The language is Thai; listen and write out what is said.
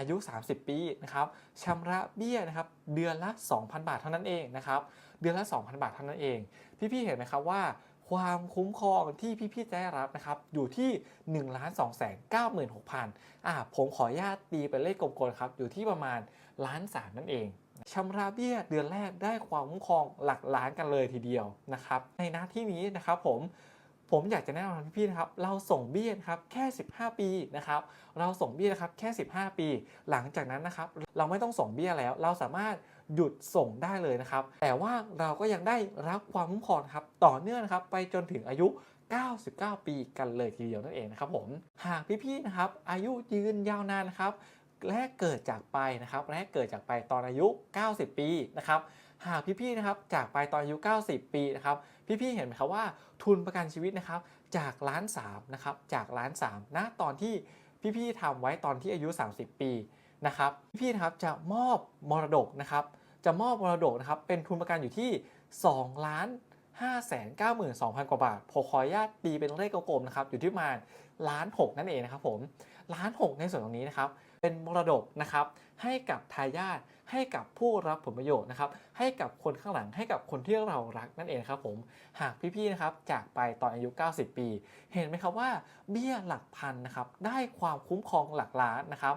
อายุ 30 ปีนะครับชำระเบี้ยนะครับเดือนละ 2,000 บาทเท่านั้นเองนะครับเดือนละ 2,000 บาทเท่านั้นเอง พี่ๆเห็นไหมครับว่าความคุ้มครองที่พี่ๆจะได้รับนะครับอยู่ที่1 2 9 6 0 0 0อ่าผมขออนุญาตตีเป็นเลขกลมๆครับอยู่ที่ประมาณล้านสามนั่นเองชำระเบี้ยเดือนแรกได้ความคุ้มครองหลักล้านกันเลยทีเดียวนะครับในหน้าที่นี้นะครับผม ผมอยากจะแนะนำพี่ๆนะครับ เราส่งเบี้ยนะครับแค่ 15 ปีนะครับ เราส่งเบี้ยนะครับแค่ 15 ปี หลังจากนั้นนะครับ เราไม่ต้องส่งเบี้ยแล้ว เราสามารถหยุดส่งได้เลยนะครับ แต่ว่าเราก็ยังได้รับความคุ้มครองครับ ต่อเนื่องนะครับ ไปจนถึงอายุ 99 ปีกันเลยทีเดียวนั่นเองนะครับผม หากพี่ๆนะครับ อายุยืนยาวนานนะครับแรกเกิดจากไปนะครับแรกเกิดจากไปตอนอายุ 90 ปีนะครับ หากพี่ๆนะครับจากไปตอนอายุ 90 ปีนะครับพี่ๆเห็นไหมครับว่าทุนประกันชีวิตนะครับจากล้านสามนะครับจากล้านสามนะตอนที่พี่ๆทำไว้ตอนที่อายุ 30 ปีนะครับพี่ๆนะครับจะมอบมรดกนะครับจะมอบมรดกนะครับเป็นทุนประกันอยู่ที่ 2 ล้าน 592,000 กว่าบาทผมขออนุญาตตีเป็นเลขกลมๆนะครับอยู่ที่ประมาณล้านหกนั่นเองนะครับผมล้านหกในส่วนตรงนี้นะครับเป็นมรดกนะครับให้กับทายาทให้กับผู้รับผลประโยชน์นะครับให้กับคนข้างหลังให้กับคนที่เรารักนั่นเองครับผมหากพี่ๆนะครับจากไปตอนอายุ 90 ปี เห็นไหมครับว่าเบี้ยหลักพันนะครับได้ความคุ้มครองหลักล้านนะครับ